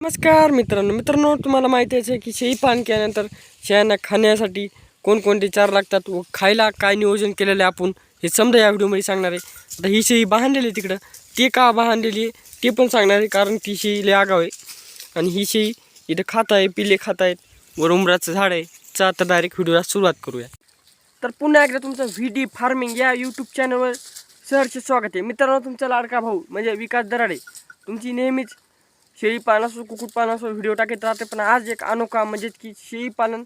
नमस्कार मित्रांनो. मित्रांनो तुम्हाला माहिती आहे की शेळी पान केल्यानंतर शेळ्यांना खाण्यासाठी कोणकोणते चार लागतात व खायला काय नियोजन केलेलं आहे आपण हे समजा या व्हिडिओमध्ये सांगणार आहे. आता ही शेळी बांधलेली आहे तिकडं. ते का बांधलेली आहे ते पण सांगणार आहे कारण ती शेळी लय आगाव आहे. आणि ही शेळी इथं खात आहे पिले खात आहेत वर उमराचं झाड आहे. चा आता डायरेक्ट व्हिडिओला सुरुवात करूया. तर पुन्हा एकदा तुमचं व्ही डी फार्मिंग या यूट्यूब चॅनलवर सहर्ष स्वागत आहे. मित्रांनो तुमचा लाडका भाऊ म्हणजे विकास दराडे. तुमची नेहमीच शेळी पालन असो कुक्कुटपालन असो व्हिडिओ टाकत राहते. पण आज एक अनोखा म्हणजेच की शेळी पालन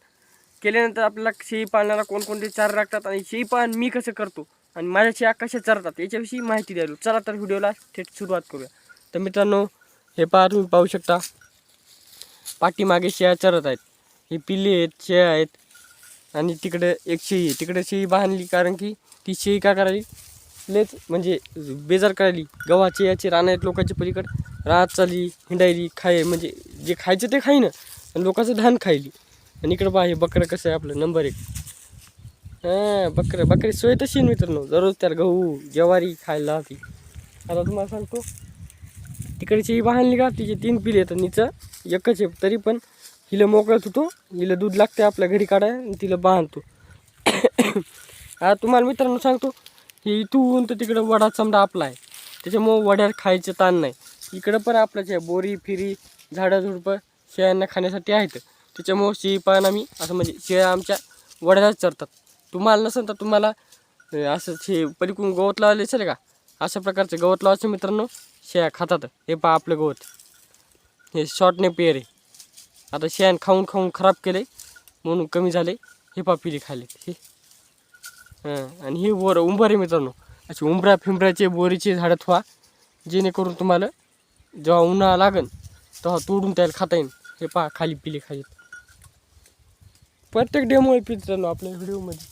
केल्यानंतर आपल्याला शेळी पालनाला कोणकोणते चार लागतात आणि शेळी पालन मी कसं करतो आणि माझ्या शेळ्या कशा चरतात याच्याविषयी माहिती द्यायलो चला तर व्हिडिओला थेट सुरुवात करूया. तर मित्रांनो हे पहा तुम्ही पाहू शकता. पाठीमागे शेळ्या चरत आहेत. हे पिल्ले आहेत शेळ्या आहेत आणि तिकडे एक शेळी आहे. तिकडे शेळी बांधली कारण की ती शेळी काय करायली? लेच म्हणजे बेजार करायली. गव्हाचे याचे रान आहेत लोकांच्या पलीकडे. रात चाली हिंडायली खाय म्हणजे जे खायचं ते खाईन. आणि लोकांचं धान खायली. आणि इकडं पहा हे बकरं कसं आहे आपलं नंबर एक. हां बकरं बकरी सोय तशी मित्रांनो. दररोज त्याला गहू ज्वारी खायला ती आता तुम्हाला सांगतो तिकडची ही बांधली का तिचे तीन पिले येतात निचं एकच आहे तरी पण हिला मोकळत होतो हिला दूध लागते आपल्या घरी काढाय आणि तिला बांधतो. आता तुम्हाला मित्रांनो सांगतो ही इथून तर तिकडं वडा चमडा आपला आहे. त्याच्यामुळं वड्यात खायचं ताण नाही. इकडं पण आपल्याच आहे. बोरी फिरी झाडं झुडपं शेळ्यांना खाण्यासाठी आहेत. त्याच्यामुळं शेळी पान आम्ही असं म्हणजे शेळ्या आमच्या वड्यालाच चरतात. तुम्हाला नसेल तर तुम्हाला असं हे पलीकडून गवत लावले असेल का? अशा प्रकारचं गवत लावायचं मित्रांनो. शेळ्या खातात. हे पहा आपलं गवत. हे शॉर्टने पेर आहे. आता शेण खाऊन खाऊन खराब केले म्हणून कमी झाले. हे पा पिली खाले हे. हां आणि हे वर उंबर आहे मित्रांनो. असे उंबऱ्या फिंबऱ्याचे बोरीचे झाडं ठेवा. जेणेकरून तुम्हाला जेव्हा उन्हाळा लागन तेव्हा तोडून त्याला खाता येईल हे पहा खाली पिले खाली. प्रत्येक डेमो आहे मित्रांनो आपल्या व्हिडिओमध्ये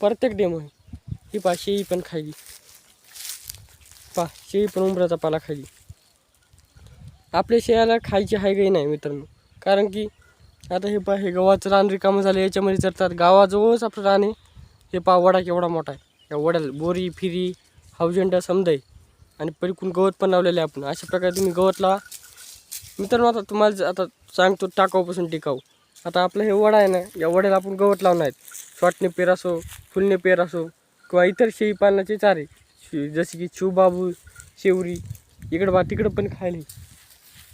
प्रत्येक डेमो आहे ही पहा शेळी पण खायली. पहा शेळी पण उंबराचा पाला खायली. आपल्या शेळ्याला खायची हाय काही नाही मित्रांनो. कारण की आता हे पहा हे गव्हाचं रान रिकामं झालं याच्यामध्ये चरतात गावाजवळच आपलं रान आहे. हे पहा वडा केवढा मोठा आहे. या वड्याला बोरी फिरी हावजंडा समजा आणि परिकून गवत पण लावलेलं आहे आपण. अशा प्रकारे तुम्ही गवत लावा मित्रांनो आता तुम्हाला आता सांगतो टाकाऊपासून टिकाऊ. आता आपलं हे वडा आहे ना या वड्याला आपण गवत लावणार आहेत. शॉर्टने पेर असो फुलने पेर असो किंवा इतर शेळी पालनाचे चारे शे- जसे की शिवबाबू शेवरी इकडं बा तिकडं पण खायले.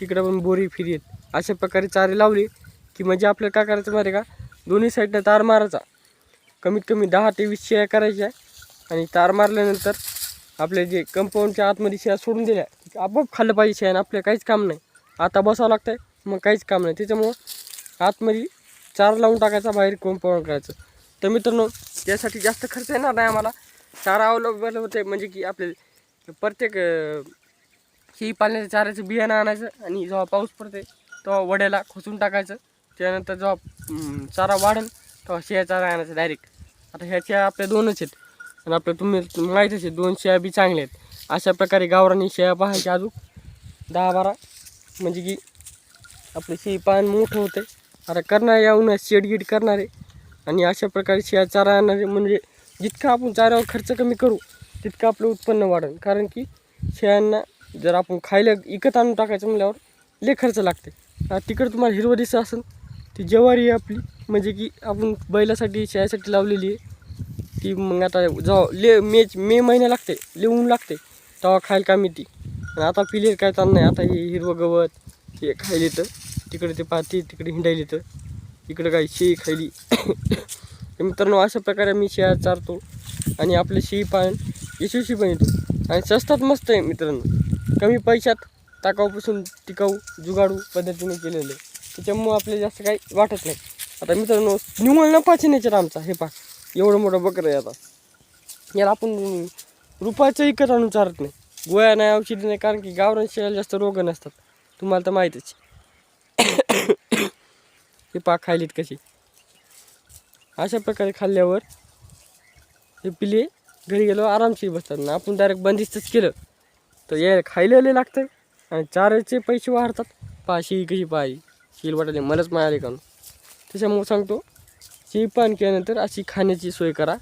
तिकडं पण बोरी फिरी अशा प्रकारे चारे लावले की म्हणजे आपल्याला काय करायचं माहिती का? दोन्ही साईडनं तार मारायचा. कमीत कमी दहा ते वीस शेळ्या करायच्या आणि तार मारल्यानंतर आपले जे कंपाऊंडच्या आतमध्ये शेळ्या सोडून दिल्या आपोआप खाल्लं पाहिजे शेळ्यानं आपल्या काहीच काम नाही. आता बसावं लागतंय मग काहीच काम नाही. त्याच्यामुळं आतमध्ये चारा लावून टाकायचा बाहेर कंपाऊंड करायचं. तर मित्रांनो यासाठी जास्त खर्च येणार नाही आम्हाला. चारा अवलंबल होते म्हणजे की आपले प्रत्येक ही शेळी पालण्याच्या चाऱ्याचं बियाणं आणायचं आणि जेव्हा पाऊस पडते तेव्हा वड्याला खोचून टाकायचं. त्यानंतर जेव्हा चारा वाढेल तेव्हा शेळ्या चारा आणायचा डायरेक्ट आता ह्याच्या आपल्या दोनच आहेत. आणि आपलं तुम्ही माहीत असेल दोन शेळ्या बी चांगल्या आहेत. अशा प्रकारे गावरानी शेळ्या पाहायच्या अजून. दहा बारा. म्हणजे की आपलं शेळी पान मोठं होते. आता करणार या उन्हात शेडगीड करणारे. आणि अशा प्रकारे शेळ्या चारा आणणारे. म्हणजे जितकं आपण चाऱ्यावर खर्च कमी करू तितकं आपलं उत्पन्न वाढेल. कारण की शेळ्यांना जर आपण खायला इकत आणून टाकायचं म्हणल्यावर लय खर्च लागते. तिकडं तुम्हाला हिरवं दिसत असेल ती जवारी आहे आपली. म्हणजे की आपण बैलासाठी शेळ्यासाठी लावलेली आहे. ती मग आता जेव्हा ले मे मे महिना लागते लिहून लागते तेव्हा खायला काम ती? आणि आता पिलेर काय चाललं नाही आता हे हिरवं गवत हे खायला येतं तिकडे ते पाहते तिकडे हिंडायला येतं इकडं काही शेळी खायली. मित्रांनो अशा प्रकारे मी शेळ्या चारतो. आणि आपले शेळी पाळण यशस्वी पण येतो. आणि स्वस्तात मस्त आहे मित्रांनो. कमी पैशात टाकाऊपासून टिकाऊ जुगाडू पद्धतीने केलेलं आहे. त्याच्यामुळं आपल्याला जास्त काही वाटत नाही. आता मित्रांनो निव्वळ नफाचे नेचर आमचा हे पाहा एवढं मोठं बकरं आहे आता. याला आपण रुपयाचं इकत आणून चालत नाही. गोळ्या नाही औषधी नाही कारण की गावरान शेळ्याला जास्त रोग नसतात. तुम्हाला तर माहीतच हे पाक खायलीत कशी अशा प्रकारे खाल्ल्यावर हे पिले घरी गेलो आरामशीर बसतात. ना आपण डायरेक्ट बंदिस्तच केलं तर यायला खायला लय लागतं आणि चाराचे पैसे वाढतात. पाशी कशी पाहिजे शेळी वाटायला मलाच मायाले का? त्याच्यामुळे सांगतो ही पान केल्यानंतर अशी खाण्याची सोय करा.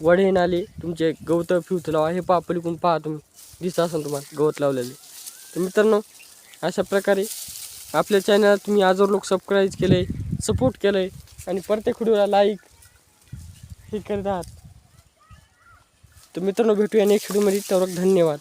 वडे नाले तुमचे गवत फिवत लावा. हे पहा पहा तुम्ही. दिसत असाल तुम्हाला गवत लावलेले. तर मित्रांनो अशा प्रकारे आपल्या चॅनलला तुम्ही आजवर लोक सबस्क्राईब केलं आहे सपोर्ट केलं आहे आणि प्रत्येक व्हिडिओला लाईक हे करत आहात. तर मित्रांनो भेटूया नेक्स्ट व्हिडिओमध्ये तर धन्यवाद.